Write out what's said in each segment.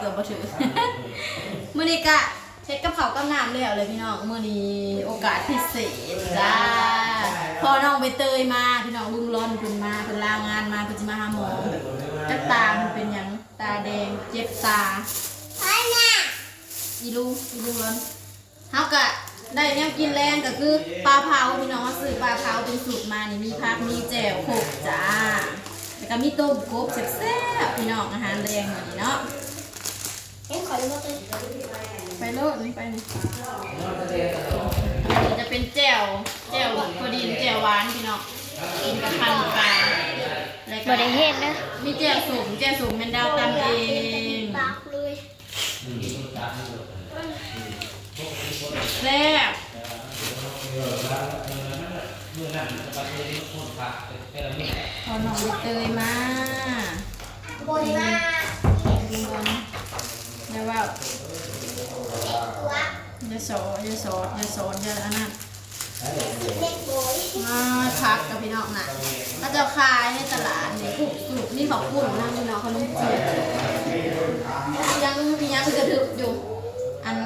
เกือบบ่ถือ มื้อนี้กะเช็ดกับเขากับน้ำแล้วเลยพี่น้องมื้อนี้โอกาสพิเศษจ้าพอน้องไปเตยมาพี่น้องลุงร้อนเพิ่นมาเพิ่นลางานมาเพิ่นสิมาหาหมอจักตามันเป็นหยังตาแดงเจ็บตาอีลุงอีลุงร้อนเฮากะได้แนวกินแรงก็คือปลาเผาพี่น้องซื้อปลาเผาเป็นสูตรมานี่มีผักมีแจ่วโขกจ้าแล้วก็มีต้มกบแซ่บๆพี่น้องอาหารแรงมื้อนี้เนาะ เอ็งขอดูว่าตัวไปโลดนี่ไปนี่อันนี้จะเป็นแจ่วแจ่วพอดีแจ่วหวานพี่น้องกินกับพันปลาแล้วบก็ริเฮ็ดนะมีแจ่วสูงแจ่วสูงเป็นดาวตำเองปากเลยแซ่บพอน้องเตยมาบริมาลุงบอล แล้วว่าตัวอย่าโสอย่าโสอย่าโสอย่าอันนั้นเล็กบอยมาพักกับพี่น้องนะก็จะขายในตลาดนี่ผูกสรุปนี่บอกปุ่นนะพี่น้องเขนมจีนยังมียังกระดึบอยู่ อัน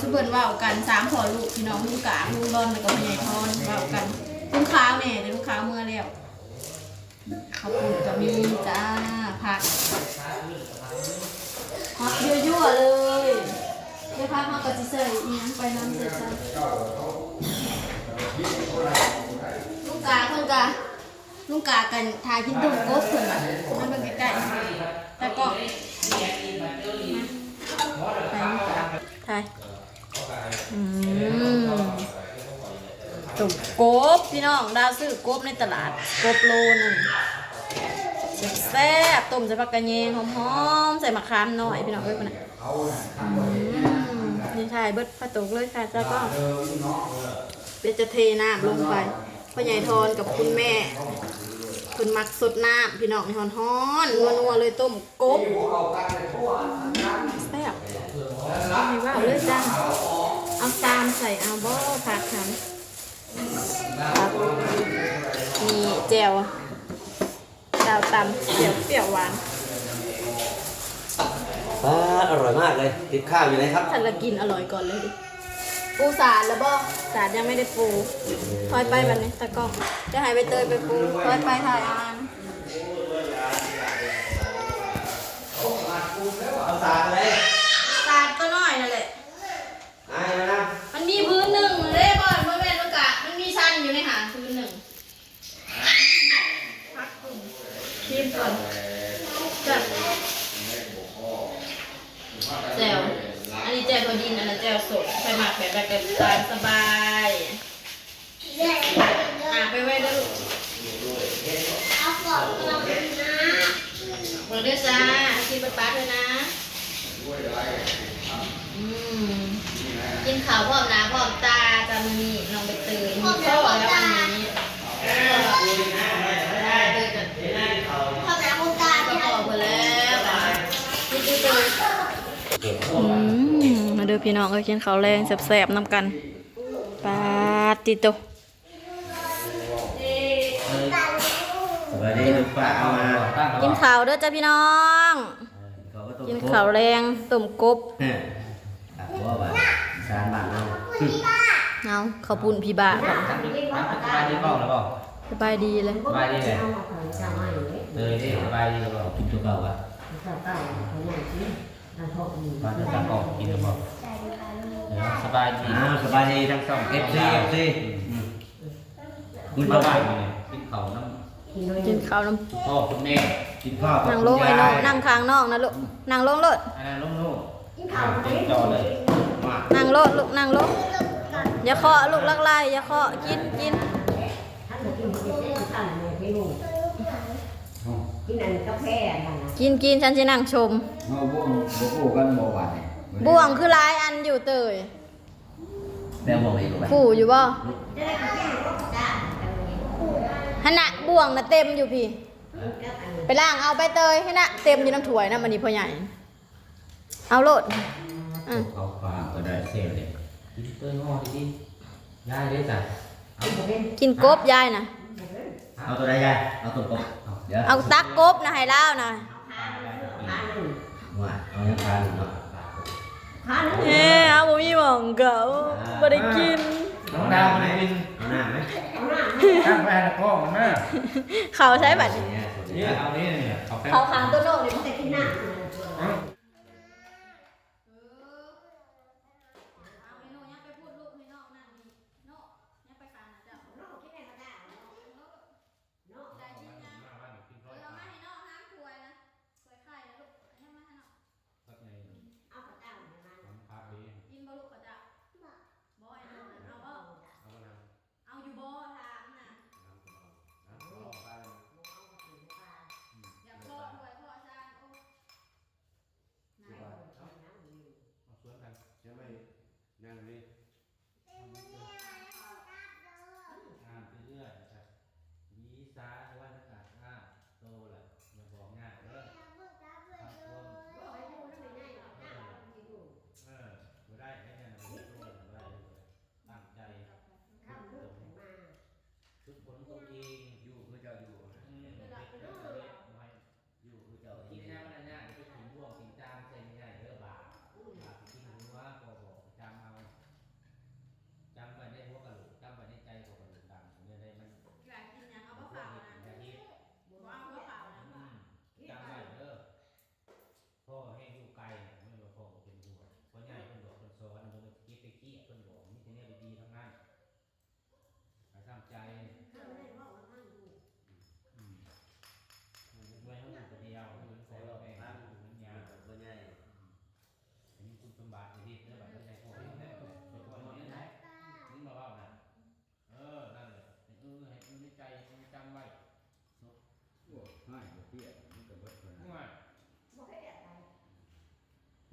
ชุบเบิร์นว่ากันสามพอลูกพี่น้องลุงกาลุงรอนแล้วก็พี่ใหญ่ทอนว่ากันลุงค้าวเนี่ยเดี๋ยวลุงค้าวเมื่อแล้วขอบคุณกับมีจ้าผักฮอตยั่วๆเลย เดี๋ยวพักมากับจิเซอร์อีกไปน้ำเสร็จจ้าลุงกาเพิ่นกาลุงกากันทายกินตุ่มกบเพิ่นว่ะมันเป็นใกล้ๆแต่ก็ไปลุงกาทายอืมตุ่มกบพี่น้องดาวซื้อกบในตลาดกบโลนึงแซ่บๆต้มใส่ผักกระเยงหอมๆใส่มะขามหน่อยพี่น้องเอ้ยคนน่ะ นี่ถ่ายเบิดพระตกเลยค่ะจ้าก็เดี๋ยวจะเทน้ำลงไปพ่อใหญ่ทอนกับคุณแม่คุณมักสดน้ำพี่น้องฮอนฮอนนัวนัวๆเลยต้มกบแซ่บไม่ว่าเลยจ้าเอาตามใส่เอาบ่ผักครับครับมีแจ่วดาวตำเปรี้ยวเปรี้ยวหวาน อ่าอร่อยมากเลยติดข้าวอยู่ไหนครับถ้าละกินอร่อยก่อนเลยดิปูสารแล้วบ่สารยังไม่ได้ปูถอยไปแบบนี้ตะกล้องจะหายไปเตยไปปูถอยไปถ่ายอานเอาสากเลยสารตัวน้อยนั่นแหละไอ้นะมันมีพื้นหนึ่งเลยบอลเมื่อแม่ลูกกะมันมีชั้นอยู่ในหางพื้นหนึ่งพักกลุ่มทีมก่อนจัด แจวอันนี้แจวตัวดินอันนั้นแจวสดใส่หมักแบบแบบตามสบายอะไปไว้แล้วลูกเอาก่อนเรานะเปิดด้วยจ้ากินปลาปลาด้วยนะอืมกินข้าวพร้อมหน้าพร้อมตาจะมีน้องใบเตยมีข้าวแล้ววันนี้ได้เลยจ้ะ ทำน้ำคนตา ก็ ที่ พ ให้ อไปแล้วนี่คือเตย มาดูพี่น้องเอ้ยกินข้าวแรงแซ่บๆน้ำกันปาติโตสวัสดีลูกป้าเอามากินข้าวเด้อจ้าพี่น้อง กินข้าวแรงต้มกบเนี่ยอะว่าว่าสารบ้านเราเอาข้าวปุ้นพี่บ้าก่อนสบายดีเปล่าหรือเปล่าสบายดีเลยสบายดีเลยเลยดิสบายดีหรือเปล่ากินตัวเก่าวะ มาจะตั้งกล่องกินหรือเปล่าเดี๋ยวสบายดีอ้าวสบายดีทั้งสองเอฟซีเอฟซีคุณมาบ้านอยู่เนี่ยกินเขาน้กินข้าวน้ำพ่อคุณแม่กินข้าวำกับนั่งคุณลงไอ้น้องยายนั่งค้างน้องนะลูกนั่งลงเลยอันนั้นลูกๆเต็มจอเลยมานั่งลงลูกนั่งลงอย่าเคาะลูกลักไล่อย่าเคาะกินกิน กิน อันกาแฟนั่นนะกินกินฉันจะนั่งชมเมื่อบ่วงบ่คู่กันบ่หวานเนี่ยบ่วงคือหลายอันอยู่เตยแม่บอกอีกว่าผู้อยู่บ่ฮะนะบ่วงนะเต็มอยู่พี่ ไปล้างเอาไปเตยให้นะเต็มอยู่น้ำถ้วยนะมันนี่พ่อใหญ่ เอาโลดอะเขาฝากก็ได้เซลเลยกินเต้ยห่อดีๆย่ายได้จ้ะเอากินกบยายนะเอาตัวใดยายเอาตัวกบเอา เอาตักกบนะให้เล่านะเฮ้เอาบ่มีหม่องเก่าบ่ได้กินน้องดาวมาได้กินเอาหน้าไหมข้างแม่ก็มันแม่เขาใช้บัตรนี่เอานี่เขาข้างตัวโน้ต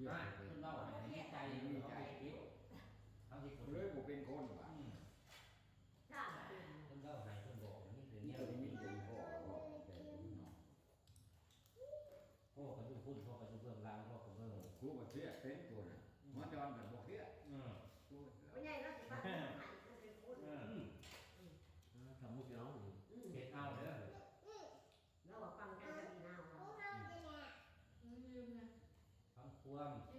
ต้นเล่าให้มีใจมีใจคิดทั้งที่คนเลเพิ่ยบ่เป็นคนว่ะจ้าานเล่าให้เพิ่นบอกนี่เป็นนี่เนี่ยมีคนพ่อบอกแต่ผมเนาะพ่อก็อยู่พุ่นพ่อก็อยู่เบื้องล่างพ่อก็เบื้อง ครูบ่เสียเป็นตัวน่ะหัวอนกันบ่ One.